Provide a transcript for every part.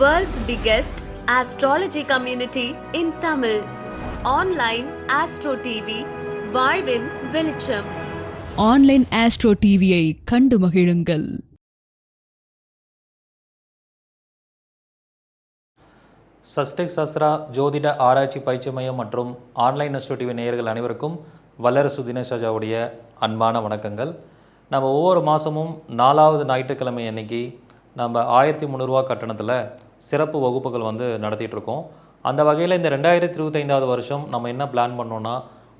World's biggest astrology community in Tamil. Online Astro TV, வாழ்வின் வெளிச்சம். Online astro டிவியை கண்டு மகிழுங்கள். சஸ்டெக் சாஸ்திரா ஜோதிட ஆராய்ச்சி பயிற்சி மையம் மற்றும் ஆன்லைன் அஸ்ட்ரோ டிவி நேயர்கள் அனைவருக்கும் வல்லரசு தினேஷாஜாவுடைய அன்பான வணக்கங்கள். நம்ம ஒவ்வொரு மாதமும் நாலாவது ஞாயிற்றுக்கிழமை அன்னைக்கு நம்ம ஆயிரத்தி முந்நூறுரூவா கட்டணத்தில் சிறப்பு வகுப்புகள் வந்து நடத்திட்டுருக்கோம். அந்த வகையில் இந்த ரெண்டாயிரத்தி இருபத்தைந்தாவது வருஷம் நம்ம என்ன பிளான் பண்ணோன்னா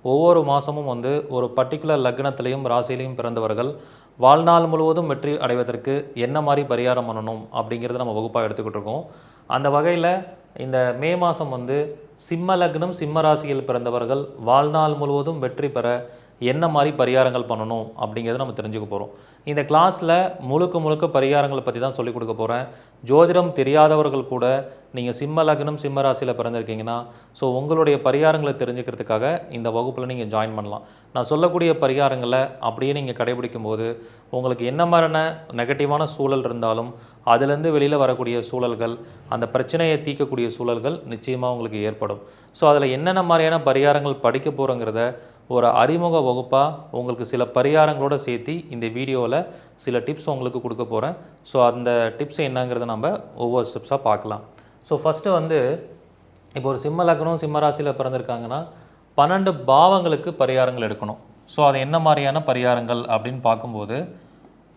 ஒவ்வொரு மாதமும் வந்து ஒரு பர்டிகுலர் லக்னத்திலையும் ராசியிலையும் பிறந்தவர்கள் வாழ்நாள் முழுவதும் வெற்றி அடைவதற்கு என்ன மாதிரி பரிகாரம் பண்ணணும் அப்படிங்கிறத நம்ம வகுப்பாக எடுத்துக்கிட்டு இருக்கோம் அந்த வகையில் இந்த மே மாதம் வந்து சிம்ம லக்னம் சிம்ம ராசியில் பிறந்தவர்கள் வாழ்நாள் முழுவதும் வெற்றி பெற என்ன மாதிரி பரிகாரங்கள் பண்ணணும் அப்படிங்கிறத நம்ம தெரிஞ்சுக்க போகிறோம் இந்த கிளாஸில் முழுக்க முழுக்க பரிகாரங்களை பற்றி தான் சொல்லிக் கொடுக்க போகிறேன் ஜோதிடம் தெரியாதவர்கள் கூட நீங்கள் சிம்ம லக்னம் சிம்ம ராசியில் பிறந்திருக்கீங்கன்னா ஸோ உங்களுடைய பரிகாரங்களை தெரிஞ்சுக்கிறதுக்காக இந்த வகுப்பில் நீங்கள் ஜாயின் பண்ணலாம். நான் சொல்லக்கூடிய பரிகாரங்களை அப்படியே நீங்கள் கடைபிடிக்கும் போது உங்களுக்கு என்ன மாதிரியான நெகட்டிவான சூழல் இருந்தாலும் அதுலேருந்து வெளியில் வரக்கூடிய சூழல்கள் அந்த பிரச்சனையை தீர்க்கக்கூடிய சூழல்கள் நிச்சயமாக உங்களுக்கு ஏற்படும். ஸோ அதில் என்னென்ன மாதிரியான பரிகாரங்கள் படிக்க போகிறோங்கிறத ஒரு அறிமுக வகுப்பாக உங்களுக்கு சில பரிகாரங்களோடு சேர்த்து இந்த வீடியோவில் சில டிப்ஸ் உங்களுக்கு கொடுக்க போகிறேன் ஸோ அந்த டிப்ஸ் என்னங்கிறத நம்ம ஒவ்வொரு ஸ்டெப்ஸாக பார்க்கலாம். ஸோ ஃபஸ்ட்டு வந்து இப்போ ஒரு சிம்ம லக்னம் சிம்ம ராசியில் பிறந்திருக்காங்கன்னா பன்னெண்டு பாவங்களுக்கு பரிகாரங்கள் எடுக்கணும். ஸோ அது என்ன மாதிரியான பரிகாரங்கள் அப்படின்னு பார்க்கும்போது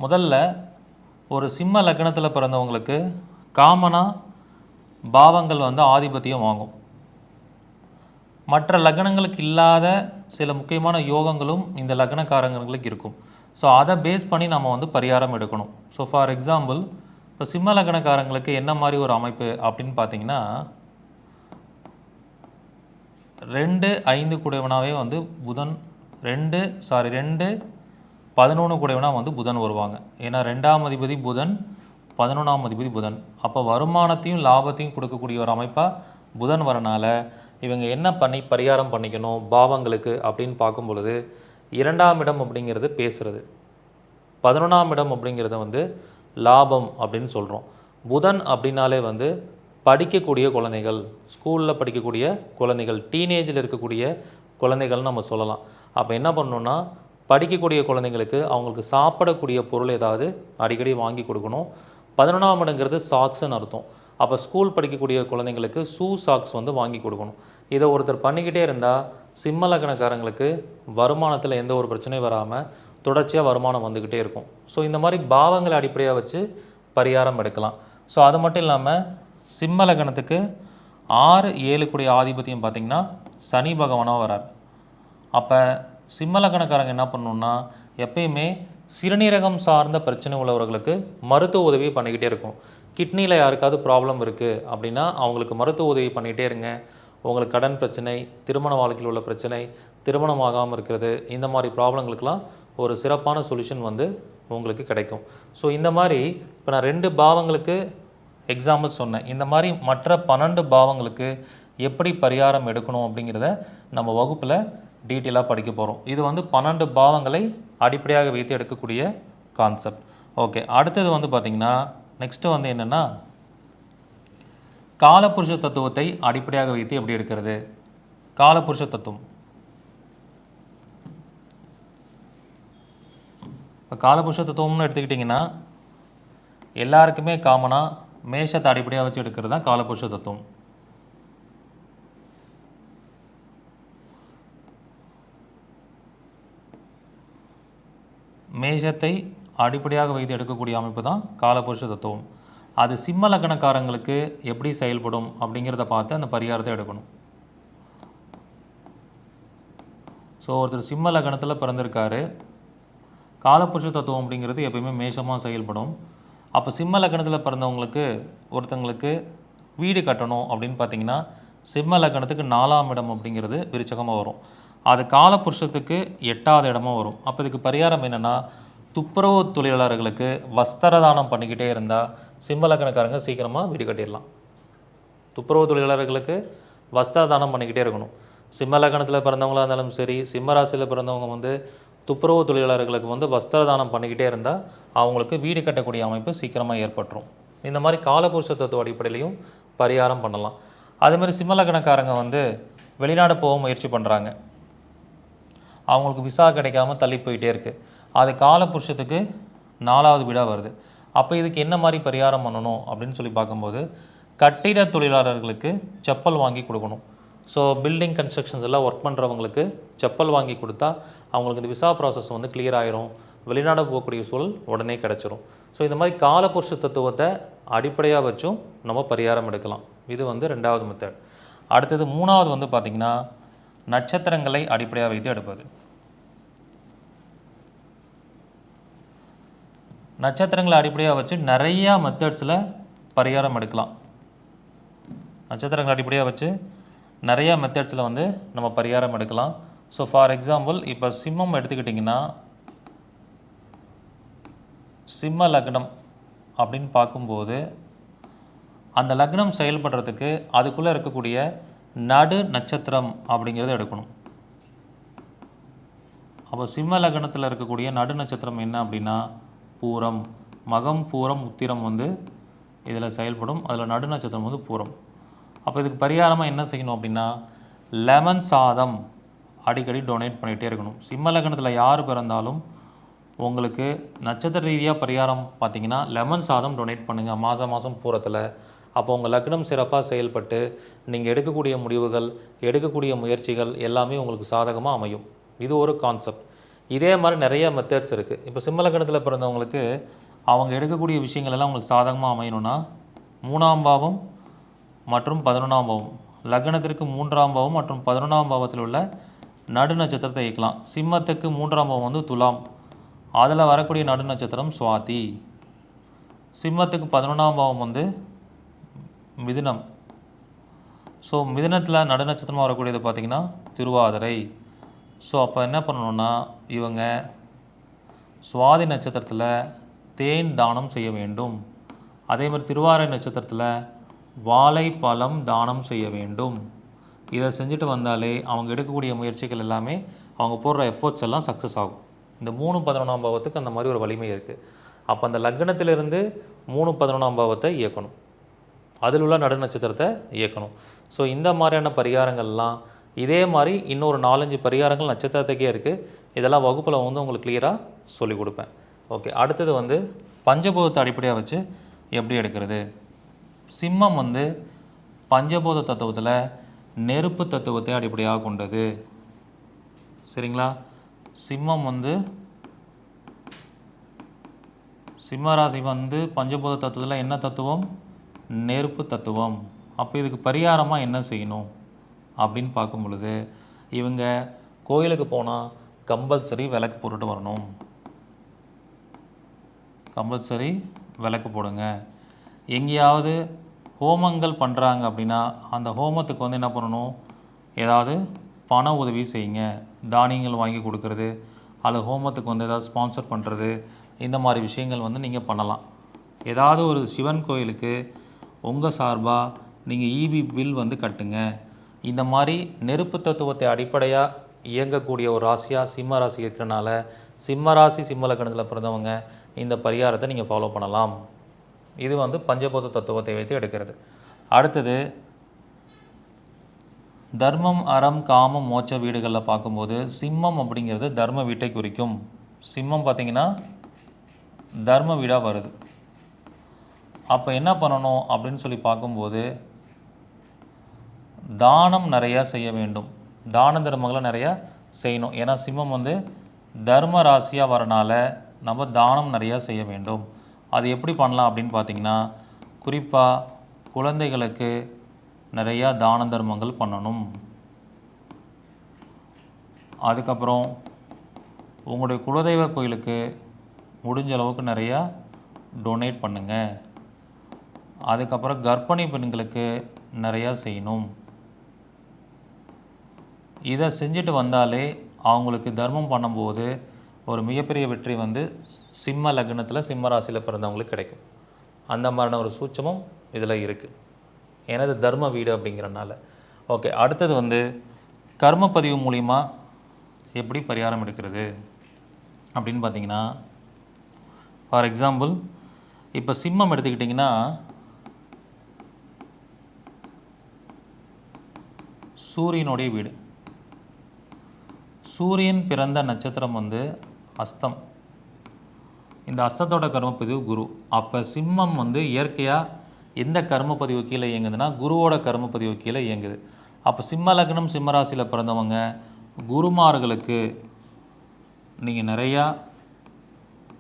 முதல்ல ஒரு சிம்ம லக்னத்தில் பிறந்தவங்களுக்கு காமனாக பாவங்கள் வந்து ஆதிபத்தியம் வாங்கும். மற்ற லக்னங்களுக்கு இல்லாத சில முக்கியமான யோகங்களும் இந்த லக்னக்காரங்களுக்கு இருக்கும். ஸோ அதை பேஸ் பண்ணி நம்ம வந்து பரிகாரம் எடுக்கணும். ஸோ ஃபார் எக்ஸாம்பிள் இப்போ சிம்ம லக்னக்காரங்களுக்கு என்ன மாதிரி ஒரு அமைப்பு அப்படின்னு பார்த்தீங்கன்னா ரெண்டு ஐந்து குடைவனாவே வந்து புதன் ரெண்டு சாரி ரெண்டு பதினொன்று கூடையவனா வந்து புதன் வருவாங்க. ஏன்னா ரெண்டாம் அதிபதி புதன் பதினொன்றாம் அதிபதி புதன். அப்போ வருமானத்தையும் லாபத்தையும் கொடுக்கக்கூடிய ஒரு அமைப்பாக புதன் வரனால இவங்க என்ன பண்ணி பரிகாரம் பண்ணிக்கணும் பாவங்களுக்கு அப்படின்னு பார்க்கும் பொழுது இரண்டாம் இடம் அப்படிங்கிறது பேசுகிறது பதினொன்றாம் இடம் அப்படிங்கிறத வந்து லாபம் அப்படின்னு சொல்கிறோம் புதன் அப்படின்னாலே வந்து படிக்கக்கூடிய குழந்தைகள் ஸ்கூலில் படிக்கக்கூடிய குழந்தைகள் டீனேஜில் இருக்கக்கூடிய குழந்தைகள்னு நம்ம சொல்லலாம். அப்போ என்ன பண்ணணுன்னா படிக்கக்கூடிய குழந்தைங்களுக்கு அவங்களுக்கு சாப்பிடக்கூடிய பொருள் ஏதாவது அடிக்கடி வாங்கி கொடுக்கணும். பதினொன்றாம் இடங்கிறது சாக்ஸ்ன்னு அர்த்தம். அப்போ ஸ்கூல் படிக்கக்கூடிய குழந்தைங்களுக்கு ஷூ சாக்ஸ் வந்து வாங்கி கொடுக்கணும். இதை ஒருத்தர் பண்ணிக்கிட்டே இருந்தால் சிம்ம லக்னக்காரங்களுக்கு வருமானத்தில் எந்த ஒரு பிரச்சனையும் வராமல் தொடர்ச்சியாக வருமானம் வந்துக்கிட்டே இருக்கும். ஸோ இந்த மாதிரி பாவங்களை அடிப்படையாக வச்சு பரிகாரம் எடுக்கலாம். ஸோ அது மட்டும் இல்லாமல் சிம்ம லக்னத்துக்கு ஆறு ஏழுக்குடைய ஆதிபத்தியம் பார்த்திங்கன்னா சனி பகவானாக வரார். அப்போ சிம்ம லக்னக்காரங்க என்ன பண்ணணுன்னா எப்பயுமே சிறுநீரகம் சார்ந்த பிரச்சனை உள்ளவர்களுக்கு மருத்துவ உதவி பண்ணிக்கிட்டே இருக்கும். கிட்னியில் யாருக்காவது ப்ராப்ளம் இருக்குது அப்படின்னா அவங்களுக்கு மருத்துவ உதவி பண்ணிகிட்டே இருங்க. உங்களுக்கு கடன் பிரச்சனை திருமண வாழ்க்கையில் உள்ள பிரச்சனை திருமணம் ஆகாமல் இருக்கிறது இந்த மாதிரி ப்ராப்ளங்களுக்கெல்லாம் ஒரு சிறப்பான சொல்யூஷன் வந்து உங்களுக்கு கிடைக்கும். ஸோ இந்த மாதிரி இப்போ நான் ரெண்டு பாவங்களுக்கு எக்ஸாம்பிள் சொன்னேன். இந்த மாதிரி மற்ற பன்னெண்டு பாவங்களுக்கு எப்படி பரிகாரம் எடுக்கணும் அப்படிங்கிறத நம்ம வகுப்பில் டீட்டெயிலாக படிக்க போகிறோம் இது வந்து பன்னெண்டு பாவங்களை அடிப்படையாக வைத்து எடுக்கக்கூடிய கான்செப்ட் ஓகே அடுத்தது வந்து பார்த்திங்கன்னா நெக்ஸ்ட்டு வந்து என்னென்னா காலபுருஷ தத்துவத்தை அடிப்படையாக வைத்து எப்படி எடுக்கிறது? காலபுருஷ தத்துவம். இப்போ காலபுருஷ தத்துவம்னு எடுத்துக்கிட்டிங்கன்னா எல்லாருக்குமே காமனாக மேஷத்தை அடிப்படையாக வச்சு எடுக்கிறது தான் காலபுருஷ தத்துவம். மேஷத்தை அடிப்படையாக வைத்து எடுக்கக்கூடிய அமைப்பு தான் காலபுருஷ தத்துவம். அது சிம்ம லக்னக்காரங்களுக்கு எப்படி செயல்படும் அப்படிங்கிறத பார்த்து அந்த பரிகாரத்தை எடுக்கணும். ஸோ ஒருத்தர் சிம்ம லக்னத்தில் பிறந்திருக்காரு. காலபுருஷ தத்துவம் அப்படிங்கிறது எப்பயுமே மேஷமாக செயல்படும். அப்போ சிம்ம லக்னத்தில் பிறந்தவங்களுக்கு ஒருத்தங்களுக்கு வீடு கட்டணும் அப்படின்னு பார்த்தீங்கன்னா சிம்ம லக்னத்துக்கு நாலாம் இடம் அப்படிங்கிறது விருச்சகமாக வரும். அது காலபுருஷத்துக்கு எட்டாவது இடமா வரும். அப்போ இதுக்கு பரிகாரம் என்னென்னா துப்புரவு தொழிலாளர்களுக்கு வஸ்திர தானம் பண்ணிக்கிட்டே இருந்தால் சிம்மலக்கணக்காரங்க சீக்கிரமாக வீடு கட்டிடலாம். துப்புரவு தொழிலாளர்களுக்கு வஸ்திர தானம் பண்ணிக்கிட்டே இருக்கணும். சிம்ம லக்னத்தில் பிறந்தவங்களா இருந்தாலும் சரி சிம்ம ராசியில் பிறந்தவங்க வந்து துப்புரவு தொழிலாளர்களுக்கு வந்து வஸ்திர தானம் பண்ணிக்கிட்டே இருந்தால் அவங்களுக்கு வீடு கட்டக்கூடிய அமைப்பு சீக்கிரமாக ஏற்பட்டுரும். இந்த மாதிரி காலபுருஷ தத்துவ அடிப்படையிலையும் பரிகாரம் பண்ணலாம். அதேமாதிரி சிம்மலக்கணக்காரங்க வந்து வெளிநாடு போக முயற்சி பண்ணுறாங்க அவங்களுக்கு விசா கிடைக்காம தள்ளி போயிட்டே இருக்குது அது காலபுருஷத்துக்கு நாலாவது வீடாக வருது. அப்போ இதுக்கு என்ன மாதிரி பரிகாரம் பண்ணணும் அப்படின்னு சொல்லி பார்க்கும்போது கட்டிட தொழிலாளர்களுக்கு செப்பல் வாங்கி கொடுக்கணும். ஸோ பில்டிங் கன்ஸ்ட்ரக்ஷன்ஸ் எல்லாம் ஒர்க் பண்ணுறவங்களுக்கு செப்பல் வாங்கி கொடுத்தா அவங்களுக்கு இந்த விசா ப்ராசஸ் வந்து கிளியர் ஆயிரும். வெளிநாடு போகக்கூடிய சூழல் உடனே கிடச்சிரும். ஸோ இந்த மாதிரி காலபுருஷ தத்துவத்தை அடிப்படையாக வச்சும் நம்ம பரிகாரம் எடுக்கலாம். இது வந்து ரெண்டாவது மெத்தட் அடுத்தது மூணாவது வந்து பார்த்திங்கன்னா நட்சத்திரங்களை அடிப்படையாக வைத்து எடுப்பது. நட்சத்திரங்களை அடிப்படையாக வச்சு நிறையா மெத்தட்ஸில் பரிகாரம் எடுக்கலாம். நட்சத்திரங்களை அடிப்படையாக வச்சு நிறையா மெத்தட்ஸில் வந்து நம்ம பரிகாரம் எடுக்கலாம். ஸோ ஃபார் எக்ஸாம்பிள் இப்போ சிம்மம் எடுத்துக்கிட்டிங்கன்னா சிம்ம லக்னம் அப்படின்னு பார்க்கும்போது அந்த லக்னம் செயல்படுறதுக்கு அதுக்குள்ளே இருக்கக்கூடிய நடு நட்சத்திரம் அப்படிங்கிறத எடுக்கணும். அப்போ சிம்ம லக்னத்தில் இருக்கக்கூடிய நடு நட்சத்திரம் என்ன அப்படின்னா பூரம் மகம் பூரம் உத்திரம் வந்து இதில் செயல்படும். அதில் நடு நட்சத்திரம் வந்து பூரம். அப்போ இதுக்கு பரிகாரமாக என்ன செய்யணும் அப்படின்னா லெமன் சாதம் அடிக்கடி டொனேட் பண்ணிகிட்டே இருக்கணும். சிம்ம லக்னத்தில் யார் பிறந்தாலும் உங்களுக்கு நட்சத்திர ரீதியாக பரிகாரம் பார்த்தீங்கன்னா லெமன் சாதம் டொனேட் பண்ணுங்கள் மாதம் மாதம் பூரத்தில். அப்போ உங்கள் லக்னம் சிறப்பாக செயல்பட்டு நீங்கள் எடுக்கக்கூடிய முடிவுகள் எடுக்கக்கூடிய முயற்சிகள் எல்லாமே உங்களுக்கு சாதகமாக அமையும். இது ஒரு கான்செப்ட் இதே மாதிரி நிறைய மெத்தட்ஸ் இருக்குது இப்போ சிம்மலக்கணத்தில் பிறந்தவங்களுக்கு அவங்க எடுக்கக்கூடிய விஷயங்கள் எல்லாம் உங்களுக்கு சாதகமாக அமையணும்னா மூணாம் பாவம் மற்றும் பதினொன்றாம் பாவம். லக்னத்திற்கு மூன்றாம் பாவம் மற்றும் பதினொன்றாம் பாவத்தில் உள்ள நடு நட்சத்திரத்தை இயக்கலாம். சிம்மத்துக்கு மூன்றாம் பாவம் வந்து துலாம். அதில் வரக்கூடிய நடு நட்சத்திரம் சுவாதி. சிம்மத்துக்கு பதினொன்றாம் பாவம் வந்து மிதுனம். ஸோ மிதுனத்தில் நடு நட்சத்திரமாக வரக்கூடியது பார்த்திங்கன்னா திருவாதிரை. ஸோ அப்போ என்ன பண்ணணும்னா இவங்க சுவாதி நட்சத்திரத்தில் தேன் தானம் செய்ய வேண்டும். அதே மாதிரி திருவாரை நட்சத்திரத்தில் வாழைப்பழம் தானம் செய்ய வேண்டும். இதை செஞ்சுட்டு வந்தாலே அவங்க எடுக்கக்கூடிய முயற்சிகள் எல்லாமே அவங்க போடுற எஃபோர்ட்ஸ் எல்லாம் சக்ஸஸ் ஆகும். இந்த மூணு பதினொன்றாம் பாவத்துக்கு அந்த மாதிரி ஒரு வலிமை இருக்குது அப்போ அந்த லக்னத்திலிருந்து மூணு பதினொன்றாம் பாவத்தை இயக்கணும். அதில் உள்ள நடு நட்சத்திரத்தை இயக்கணும். ஸோ இந்த மாதிரியான பரிகாரங்கள்லாம் இதே மாதிரி இன்னொரு நாலஞ்சு பரிகாரங்கள் நட்சத்திரத்துக்கே இருக்குது இதெல்லாம் வகுப்பில் வந்து உங்களுக்கு கிளியராக சொல்லிக் கொடுப்பேன். ஓகே அடுத்தது வந்து பஞ்சபூதத்தை அடிப்படையாக வச்சு எப்படி எடுக்கிறது? சிம்மம் வந்து பஞ்சபூத தத்துவத்தில் நெருப்பு தத்துவத்தை அடிப்படையாக கொண்டது. சரிங்களா? சிம்மம் வந்து சிம்மராசி வந்து பஞ்சபூத தத்துவத்தில் என்ன தத்துவம்? நெருப்பு தத்துவம். அப்போ இதுக்கு பரிகாரமாக என்ன செய்யணும்? அப்படின்னு பார்க்கும் பொழுது இவங்க கோயிலுக்கு போனால் கம்பல்சரி விளக்கு போட்டுட்டு வரணும். கம்பல்சரி விளக்கு போடுங்க. எங்கேயாவது ஹோமங்கள் பண்ணுறாங்க அப்படின்னா அந்த ஹோமத்துக்கு வந்து என்ன பண்ணணும்? ஏதாவது பண உதவி செய்யுங்க. தானியங்கள் வாங்கி கொடுக்கறது அல்லது ஹோமத்துக்கு வந்து ஏதாவது ஸ்பான்சர் பண்ணுறது இந்த மாதிரி விஷயங்கள் வந்து நீங்கள் பண்ணலாம். ஏதாவது ஒரு சிவன் கோயிலுக்கு உங்கள் சார்பாக நீங்கள் இபி பில் வந்து கட்டுங்க. இந்த மாதிரி நெருப்பு தத்துவத்தை அடிப்படையாக இயங்கக்கூடிய ஒரு ராசியாக சிம்ம ராசி இருக்கிறனால சிம்ம ராசி சிம்ம பிறந்தவங்க இந்த பரிகாரத்தை நீங்கள் ஃபாலோ பண்ணலாம். இது வந்து பஞ்சபூத தத்துவத்தை வைத்து எடுக்கிறது. அடுத்தது தர்மம் அறம் காமம் மோட்ச வீடுகளில் பார்க்கும்போது சிம்மம் அப்படிங்கிறது தர்ம வீட்டை குறிக்கும். சிம்மம் பார்த்தீங்கன்னா தர்ம வீடாக வருது. அப்போ என்ன பண்ணணும் அப்படின்னு சொல்லி பார்க்கும்போது தானம் நிறையா செய்ய வேண்டும். தான தர்மங்களை நிறையா செய்யணும். ஏன்னா சிம்மம் வந்து தர்ம ராசியாக வரனால நம்ம தானம் நிறையா செய்ய வேண்டும். அது எப்படி பண்ணலாம் அப்படின்னு பார்த்தீங்கன்னா குறிப்பாக குழந்தைகளுக்கு நிறையா தான தர்மங்கள் பண்ணணும். அதுக்கப்புறம் உங்களுடைய குலதெய்வ கோயிலுக்கு முடிஞ்ச அளவுக்கு நிறையா டொனேட் பண்ணுங்கள் அதுக்கப்புறம் கர்ப்பிணி பெண்களுக்கு நிறையா செய்யணும். இதை செஞ்சுட்டு வந்தாலே அவங்களுக்கு தர்மம் பண்ணும்போது ஒரு மிகப்பெரிய வெற்றி வந்து சிம்ம லக்னத்தில் சிம்ம ராசியில் பிறந்தவங்களுக்கு கிடைக்கும். அந்த மாதிரியான ஒரு சூட்சமும் இதில் இருக்குது ஏன்னா இது தர்ம வீடு அப்படிங்கிறனால. ஓகே அடுத்தது வந்து கர்ம பதிவு மூலிமா எப்படி பரிகாரம் எடுக்கிறது அப்படின்னு பார்த்தீங்கன்னா ஃபார் எக்ஸாம்பிள் இப்போ சிம்மம் எடுத்துக்கிட்டிங்கன்னா சூரியனுடைய வீடு. சூரியன் பிறந்த நட்சத்திரம் வந்து அஸ்தம். இந்த அஸ்தத்தோட கர்மப்பதிவு குரு. அப்போ சிம்மம் வந்து இயற்கையாக எந்த கர்மப்பதிவு கீழே இயங்குதுன்னா குருவோட கர்மப்பதிவு கீழே இயங்குது. அப்போ சிம்ம லக்னம் சிம்மராசியில் பிறந்தவங்க குருமார்களுக்கு நீங்கள் நிறையா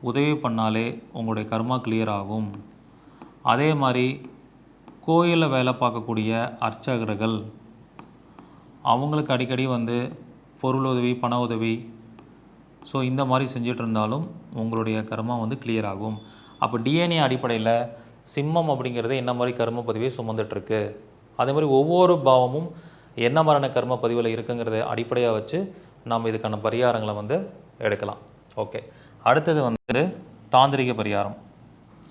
உதவி பண்ணாலே உங்களுடைய கர்மா கிளியர் ஆகும். அதே மாதிரி கோயிலில் வேலை பார்க்கக்கூடிய அர்ச்சகர்கள் அவங்களுக்கு அடிக்கடி வந்து பொருள் உதவி பண உதவி ஸோ இந்த மாதிரி செஞ்சுட்டு இருந்தாலும் உங்களுடைய கர்மா வந்து கிளியர் ஆகும். அப்போ டிஎன்ஏ அடிப்படையில் சிம்மம் அப்படிங்கிறது என்ன மாதிரி கர்ம பதிவை சுமந்துட்டுருக்கு? அதே மாதிரி ஒவ்வொரு பாவமும் என்ன மாதிரியான கர்ம பதிவில் இருக்குங்கிறத அடிப்படையாக வச்சு நாம் இதுக்கான பரிகாரங்களை வந்து எடுக்கலாம். ஓகே அடுத்தது வந்து தாந்திரிக பரிகாரம்.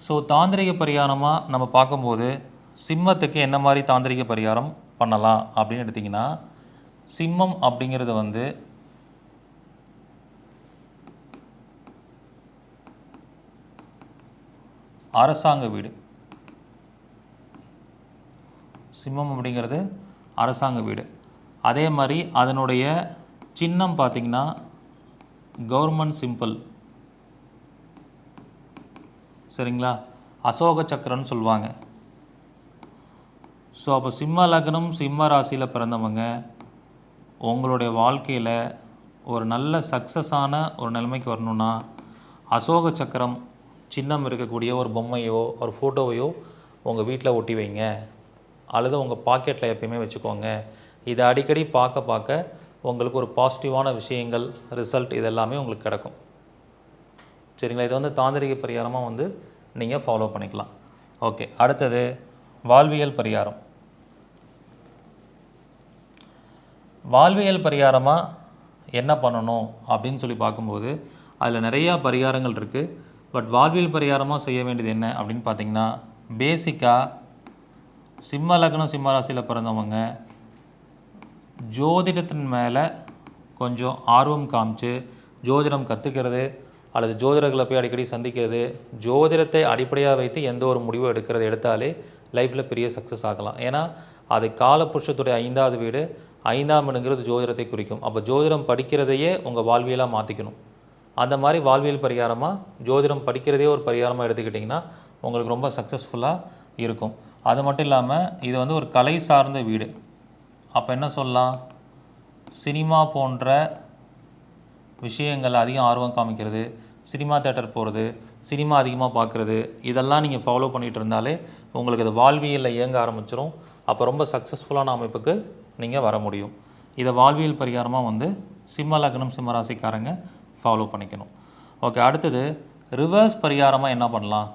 ஸோ தாந்திரிக பரிகாரமாக நம்ம பார்க்கும்போது சிம்மத்துக்கு என்ன மாதிரி தாந்திரிக பரிகாரம் பண்ணலாம் அப்படின்னு எடுத்திங்கன்னா சிம்மம் அப்படிங்கிறது வந்து அரசாங்க வீடு. சிம்மம் அப்படிங்கிறது அரசாங்க வீடு. அதே மாதிரி அதனுடைய சின்னம் பார்த்திங்கன்னா கவர்மெண்ட் சிம்பிள் சரிங்களா? அசோக சக்கரன்னு சொல்லுவாங்க. ஸோ அப்போ சிம்ம லக்னம் சிம்ம ராசியில் பிறந்தவங்க உங்களுடைய வாழ்க்கையில் ஒரு நல்ல சக்ஸஸான ஒரு நிலைமைக்கு வரணும்னா அசோக சக்கரம் சின்னம் இருக்கக்கூடிய ஒரு பொம்மையோ ஒரு ஃபோட்டோவையோ உங்கள் வீட்டில் ஒட்டி வைங்க. அல்லது உங்கள் பாக்கெட்டில் எப்பயுமே வச்சுக்கோங்க. இதை அடிக்கடி பார்க்க பார்க்க உங்களுக்கு ஒரு பாசிட்டிவான விஷயங்கள் ரிசல்ட் இதெல்லாமே உங்களுக்கு கிடைக்கும். சரிங்களா? இது வந்து தாந்திரிக பரிகாரமாக வந்து நீங்கள் ஃபாலோ பண்ணிக்கலாம். ஓகே அடுத்தது வாழ்வியல் பரிகாரம். வாழ்வியல் பரிகாரமாக என்ன பண்ணணும் அப்படின்னு சொல்லி பார்க்கும்போது அதில் நிறையா பரிகாரங்கள் இருக்குது பட் வாழ்வியல் பரிகாரமாக செய்ய வேண்டியது என்ன அப்படின்னு பார்த்தீங்கன்னா பேசிக்காக சிம்ம லக்னம் சிம்ம ராசியில் பிறந்தவங்க ஜோதிடத்தின் மேலே கொஞ்சம் ஆர்வம் காமிச்சு ஜோதிடம் கற்றுக்கிறது அல்லது ஜோதிடர்களை போய் அடிக்கடி சந்திக்கிறது ஜோதிடத்தை அடிப்படையாக வைத்து எந்த ஒரு முடிவும் எடுக்கிறது எடுத்தாலே லைஃப்பில் பெரிய சக்ஸஸ் ஆகலாம். ஏன்னா அது காலபுருஷத்துடைய ஐந்தாவது வீடு ஐந்தாம் இடங்கிறது ஜோதிடத்தை குறிக்கும். அப்போ ஜோதிடம் படிக்கிறதையே உங்கள் வாழ்வியலாக மாற்றிக்கணும் அந்த மாதிரி வாழ்வியல் பரிகாரமாக ஜோதிடம் படிக்கிறதே ஒரு பரிகாரமாக எடுத்துக்கிட்டிங்கன்னா உங்களுக்கு ரொம்ப சக்ஸஸ்ஃபுல்லாக இருக்கும். அது மட்டும் இல்லாமல் இது வந்து ஒரு கலை சார்ந்த வீடு. அப்போ என்ன சொல்லலாம்? சினிமா போன்ற விஷயங்கள் அதிகம் ஆர்வம் காமிக்கிறது சினிமா தேட்டர் போகிறது சினிமா அதிகமாக பார்க்குறது இதெல்லாம் நீங்கள் ஃபாலோ பண்ணிகிட்டு இருந்தாலே உங்களுக்கு அது வாழ்வியலில் இயங்க ஆரம்பிச்சிரும். அப்போ ரொம்ப சக்ஸஸ்ஃபுல்லான அமைப்புக்கு நீங்கள் வர முடியும். இதை வாழ்வியல் பரிகாரமாக வந்து சிம்ம லக்னம் சிம்ம ராசிக்காரங்க ஃபாலோ பண்ணிக்கணும். ஓகே அடுத்தது ரிவர்ஸ் பரிகாரமாக என்ன பண்ணலாம்?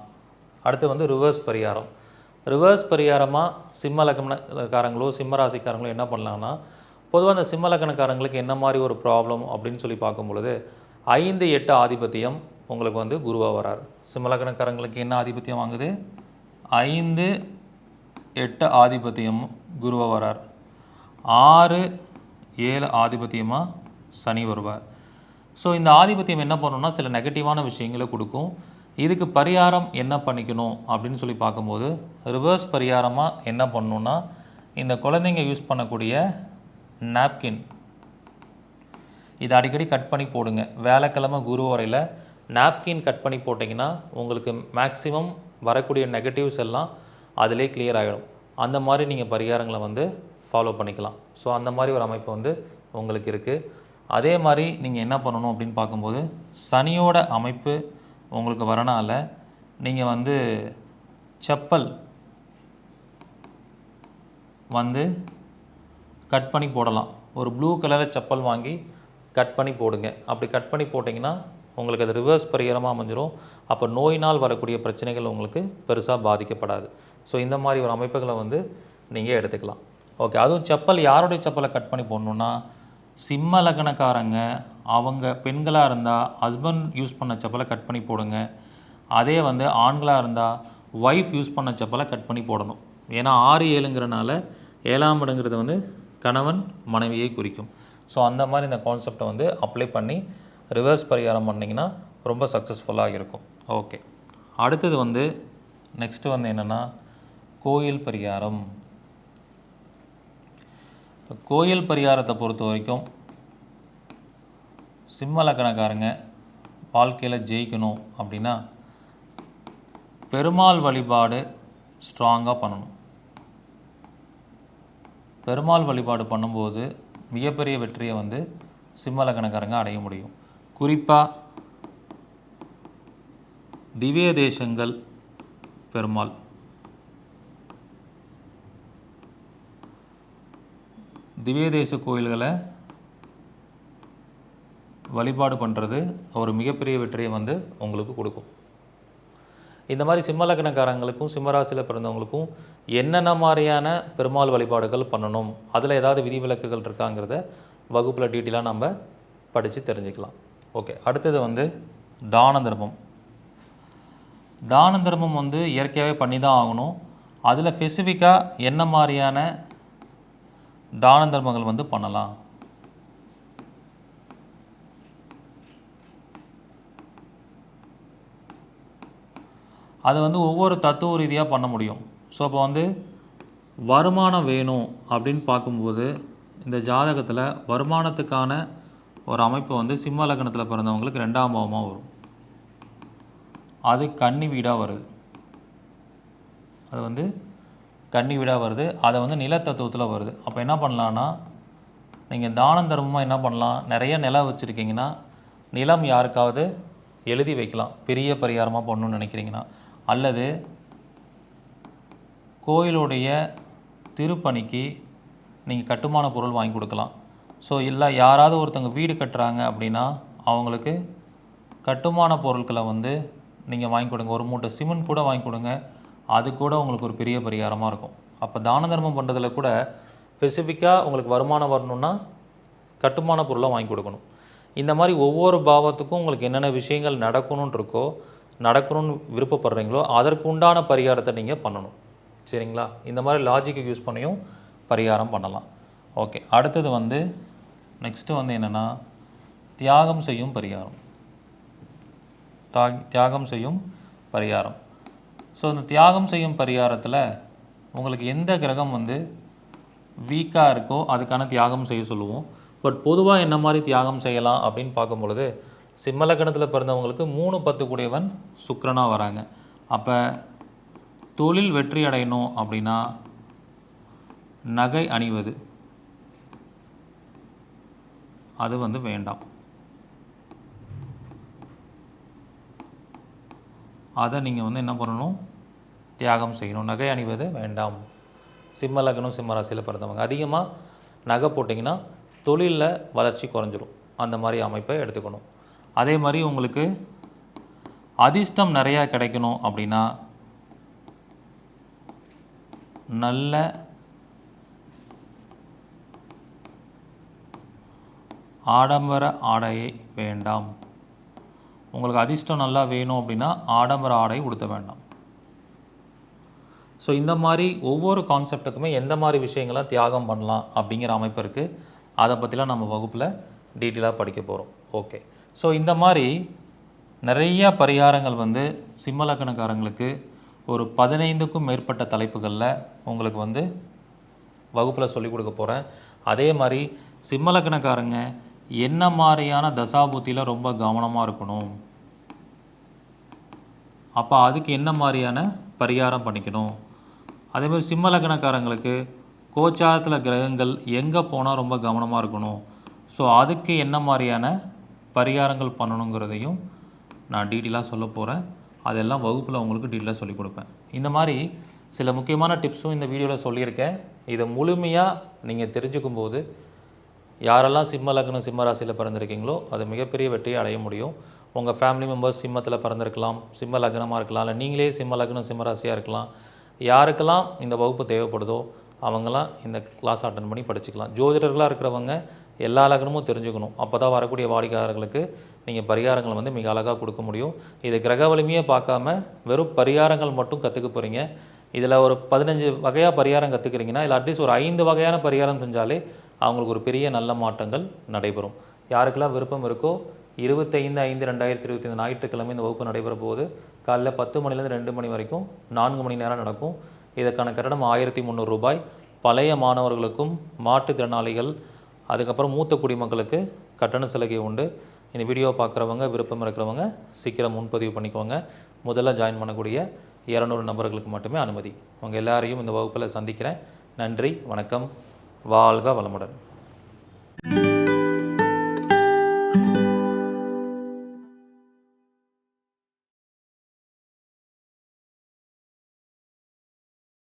அடுத்து வந்து ரிவர்ஸ் பரிகாரம். ரிவர்ஸ் பரிகாரமாக சிம்ம லக்னக்காரங்களோ சிம்ம ராசிக்காரங்களோ என்ன பண்ணலாம்னா பொதுவாக அந்த சிம்ம லக்னக்காரங்களுக்கு என்ன மாதிரி ஒரு ப்ராப்ளம் அப்படின்னு சொல்லி பார்க்கும் பொழுது ஐந்து எட்டு ஆதிபத்தியம் உங்களுக்கு வந்து குருவாக வரார். சிம்ம லக்னக்காரங்களுக்கு என்ன ஆதிபத்தியம் வாங்குது? ஐந்து எட்டு ஆதிபத்தியம் குருவாக வரார். ஆறு ஏழு ஆதிபத்தியமாக சனி வருவார். ஸோ இந்த ஆதிபத்தியம் என்ன பண்ணணும்னா சில நெகட்டிவான விஷயங்களை கொடுக்கும். இதுக்கு பரிகாரம் என்ன பண்ணிக்கணும் அப்படின்னு சொல்லி பார்க்கும்போது ரிவர்ஸ் பரிகாரமாக என்ன பண்ணணுன்னா இந்த குழந்தைங்க யூஸ் பண்ணக்கூடிய நாப்கின் இதை அடிக்கடி கட் பண்ணி போடுங்க. வேலைக்கிழமை குரு வரையில் நாப்கின் கட் பண்ணி போட்டிங்கன்னா உங்களுக்கு மேக்ஸிமம் வரக்கூடிய நெகட்டிவ்ஸ் எல்லாம் அதிலே கிளியர் ஆகிடும் அந்த மாதிரி நீங்கள் பரிகாரங்களை வந்து ஃபாலோ பண்ணிக்கலாம். ஸோ அந்த மாதிரி ஒரு அமைப்பு வந்து உங்களுக்கு இருக்குது அதே மாதிரி நீங்கள் என்ன பண்ணணும் அப்படின்னு பார்க்கும்போது சனியோட அமைப்பு உங்களுக்கு வரனால நீங்கள் வந்து செப்பல் வந்து கட் பண்ணி போடலாம். ஒரு ப்ளூ கலரில் செப்பல் வாங்கி கட் பண்ணி போடுங்க. அப்படி கட் பண்ணி போட்டிங்கன்னா உங்களுக்கு அது ரிவர்ஸ் பரிகாரமாக அமைஞ்சிரும். அப்போ நோயினால் வரக்கூடிய பிரச்சனைகள் உங்களுக்கு பெருசாக பாதிக்கப்படாது. ஸோ இந்த மாதிரி ஒரு அமைப்புகளை வந்து நீங்கள் எடுத்துக்கலாம். ஓகே அதுவும் செப்பல் யாருடைய செப்பலை கட் பண்ணி போடணுன்னா சிம்ம லக்னக்காரங்க அவங்க பெண்களாக இருந்தால் ஹஸ்பண்ட் யூஸ் பண்ண செப்பலை கட் பண்ணி போடுங்க. அதே வந்து ஆண்களாக இருந்தால் ஒய்ஃப் யூஸ் பண்ண செப்பலை கட் பண்ணி போடணும். ஏன்னா ஆறு ஏழுங்கிறனால ஏழாம் இடங்கிறது வந்து கணவன் மனைவியை குறிக்கும். ஸோ அந்த மாதிரி இந்த கான்செப்டை வந்து அப்ளை பண்ணி ரிவர்ஸ் பரிகாரம் பண்ணிங்கன்னா ரொம்ப சக்ஸஸ்ஃபுல்லாக இருக்கும். ஓகே அடுத்தது வந்து நெக்ஸ்ட்டு வந்து என்னென்னா கோயில் பரிகாரம். இப்போ கோயில் பரிகாரத்தை பொறுத்த வரைக்கும் சிம்ம லக்கணக்காரங்க வாழ்க்கையில் ஜெயிக்கணும் அப்படின்னா பெருமாள் வழிபாடு ஸ்ட்ராங்காக பண்ணணும். பெருமாள் வழிபாடு பண்ணும்போது மிகப்பெரிய வெற்றியை வந்து சிம்ம லக்கணக்காரங்க அடைய முடியும். குறிப்பாக திவ்ய தேசங்கள் பெருமாள். திவ்ய தேச கோயில்களை வழிபாடு பண்ணுறது ஒரு மிகப்பெரிய வெற்றியை வந்து உங்களுக்கு கொடுக்கும். இந்த மாதிரி சிம்மலக்கணக்காரங்களுக்கும் சிம்மராசியில் பிறந்தவங்களுக்கும் என்னென்ன மாதிரியான பெருமாள் வழிபாடுகள் பண்ணணும்? அதில் ஏதாவது விதிவிலக்குகள் இருக்காங்கிறத வகுப்பில் டீட்டெயிலாக நம்ம படித்து தெரிஞ்சுக்கலாம். ஓகே அடுத்தது வந்து தான தர்மம். தான தர்மம் வந்து இயற்கையாகவே பண்ணி தான் ஆகணும். அதில் ஸ்பெசிஃபிக்காக என்ன மாதிரியான தான தர்மங்கள் வந்து பண்ணலாம். அது வந்து ஒவ்வொரு தத்துவ ரீதியாக பண்ண முடியும். ஸோ அப்போ வந்து வருமானம் வேணும் அப்படின்னு பார்க்கும்போது இந்த ஜாதகத்தில் வருமானத்துக்கான ஒரு அமைப்பு வந்து சிம்ம லக்னத்தில் பிறந்தவங்களுக்கு ரெண்டாம் பாவமாக வரும். அது கன்னி வீடாக வருது. அது வந்து கன்னி வீடாக வருது. அதை வந்து நிலத்தத்துவத்தில் வருது. அப்போ என்ன பண்ணலான்னா நீங்கள் தானம் தர்மமாக என்ன பண்ணலாம்? நிறைய நிலம் வச்சுருக்கீங்கன்னா நிலம் யாருக்காவது எழுதி வைக்கலாம். பெரிய பரிகாரமாக பண்ணணும்னு நினைக்கிறீங்கன்னா. அல்லது கோயிலுடைய திருப்பணிக்கு நீங்கள் கட்டுமான பொருள் வாங்கி கொடுக்கலாம். ஸோ இல்லை யாராவது ஒருத்தங்க வீடு கட்டுறாங்க அப்படின்னா அவங்களுக்கு கட்டுமான பொருட்களை வந்து நீங்கள் வாங்கி கொடுங்க. ஒரு மூட்டை சிமெண்ட் கூட வாங்கி கொடுங்க. அது கூட உங்களுக்கு ஒரு பெரிய பரிகாரமாக இருக்கும். அப்போ தான தர்மம் பண்ணுறதுல கூட ஸ்பெசிஃபிக்காக உங்களுக்கு வருமானம் வரணும்னா கட்டுமான பொருளை வாங்கி கொடுக்கணும். இந்த மாதிரி ஒவ்வொரு பாவத்துக்கும் உங்களுக்கு என்னென்ன விஷயங்கள் நடக்கணும்னு இருக்கோ நடக்கணும்னு விருப்பப்படுறீங்களோ அதற்கு உண்டான பரிகாரத்தை நீங்கள் பண்ணணும். சரிங்களா? இந்த மாதிரி லாஜிக்கை யூஸ் பண்ணியும் பரிகாரம் பண்ணலாம். ஓகே அடுத்தது வந்து நெக்ஸ்ட்டு வந்து என்னென்னா தியாகம் செய்யும் பரிகாரம். தா- தியாகம் செய்யும் பரிகாரம். ஸோ இந்த தியாகம் செய்யும் பரிகாரத்தில் உங்களுக்கு எந்த கிரகம் வந்து வீக்காக இருக்கோ அதுக்கான தியாகம் செய்ய சொல்லுவோம். பட் பொதுவாக என்ன மாதிரி தியாகம் செய்யலாம் அப்படின்னு பார்க்கும் பொழுது சிம்மலக்கணத்தில் பிறந்தவங்களுக்கு மூணு பத்து கூடியவன் சுக்கரனாக வராங்க. அப்போ தொழில் வெற்றி அடையணும் அப்படின்னா நகை அணிவது அது வந்து வேண்டாம். அதை நீங்கள் வந்து என்ன பண்ணணும்? தியாகம் செய்யணும். நகை அணிவது வேண்டாம். சிம்ம லக்னம் சிம்ம ராசியில் பிறந்தவங்க. அதிகமாக நகை போட்டிங்கன்னா தொழிலில் வளர்ச்சி குறைஞ்சிரும். அந்த மாதிரி அமைப்பை எடுத்துக்கணும். அதே மாதிரி உங்களுக்கு அதிர்ஷ்டம் நிறையா கிடைக்கணும் அப்படின்னா நல்ல ஆடம்பர ஆடையை வேண்டாம். உங்களுக்கு அதிர்ஷ்டம் நல்லா வேணும் அப்படின்னா ஆடம்பர ஆடை உடுத்த வேண்டாம். ஸோ இந்த மாதிரி ஒவ்வொரு கான்செப்ட்டுக்குமே எந்த மாதிரி விஷயங்கள்லாம் தியாகம் பண்ணலாம் அப்படிங்கிற அமைப்பு இருக்குது அதை பற்றிலாம் நம்ம வகுப்பில் டீட்டெயிலாக படிக்க போகிறோம் ஓகே ஸோ இந்த மாதிரி நிறைய பரிகாரங்கள் வந்து சிம்மலக்கணக்காரங்களுக்கு ஒரு பதினைந்துக்கும் மேற்பட்ட தலைப்புகளில் உங்களுக்கு வந்து வகுப்பில் சொல்லிக் கொடுக்க போகிறேன் அதே மாதிரி சிம்மலக்கணக்காரங்க என்ன மாதிரியான தசாபுத்தியில் ரொம்ப கவனமாக இருக்கணும்? அப்போ அதுக்கு என்ன மாதிரியான பரிகாரம் பண்ணிக்கணும்? அதே மாதிரி சிம்ம லக்னக்காரங்களுக்கு கோச்சாரத்தில் கிரகங்கள் எங்கே போனால் ரொம்ப கவனமாக இருக்கணும்? ஸோ அதுக்கு என்ன மாதிரியான பரிகாரங்கள் பண்ணணுங்கிறதையும் நான் டீட்டெயிலாக சொல்ல போகிறேன் அதெல்லாம் வகுப்பில் உங்களுக்கு டீட்டெயிலாக சொல்லிக் கொடுப்பேன். இந்த மாதிரி சில முக்கியமான டிப்ஸும் இந்த வீடியோவில் சொல்லியிருக்கேன். இதை முழுமையாக நீங்கள் தெரிஞ்சுக்கும் போது யாரெல்லாம் சிம்ம லக்னம் சிம்ம ராசியில் பிறந்திருக்கீங்களோ அது மிகப்பெரிய வெற்றியை அடைய முடியும். உங்கள் ஃபேமிலி மெம்பர்ஸ் சிம்மத்தில் பிறந்திருக்கலாம் சிம்ம லக்னமாக இருக்கலாம் இல்லை நீங்களே சிம்ம லக்னம் சிம்ம ராசியாக இருக்கலாம். யாருக்கெல்லாம் இந்த வகுப்பு தேவைப்படுதோ அவங்களாம் இந்த கிளாஸ் அட்டன் பண்ணி படிச்சுக்கலாம். ஜோதிடர்களாக இருக்கிறவங்க எல்லா லக்னமும் தெரிஞ்சுக்கணும். அப்போ தான் வரக்கூடிய வாடிக்கையாளர்களுக்கு நீங்கள் பரிகாரங்களை வந்து மிக அழகாக கொடுக்க முடியும். இது கிரக வலிமையை பார்க்காம வெறும் பரிகாரங்கள் மட்டும் கற்றுக்க போகிறீங்க இதில் ஒரு பதினஞ்சு வகையாக பரிகாரம் கற்றுக்கிறீங்கன்னா இல்லை அட்லீஸ்ட் ஒரு ஐந்து வகையான பரிகாரம் செஞ்சாலே அவங்களுக்கு ஒரு பெரிய நல்ல மாற்றங்கள் நடைபெறும். யாருக்கெல்லாம் விருப்பம் இருக்கோ இருபத்தைந்து ஐந்து ரெண்டாயிரத்தி இருபத்தி ஐந்து ஞாயிற்றுக்கிழமை இந்த வகுப்பு நடைபெற போது காலைல பத்து மணிலேருந்து ரெண்டு மணி வரைக்கும் நான்கு மணி நேரம் நடக்கும். இதற்கான கட்டணம் ஆயிரத்தி முந்நூறு ரூபாய். பழைய மாணவர்களுக்கும் மாற்றுத்திறனாளிகள் அதுக்கப்புறம் மூத்த குடிமக்களுக்கு கட்டண சலுகை உண்டு. இந்த வீடியோ பார்க்குறவங்க விருப்பம் இருக்கிறவங்க சீக்கிரம் முன்பதிவு பண்ணிக்கோங்க. முதல்ல ஜாயின் பண்ணக்கூடிய இரநூறு நபர்களுக்கு மட்டுமே அனுமதி. உங்கள் எல்லாரையும் இந்த வகுப்பில் சந்திக்கிறேன். நன்றி வணக்கம். வாழ்க வளமுடன்.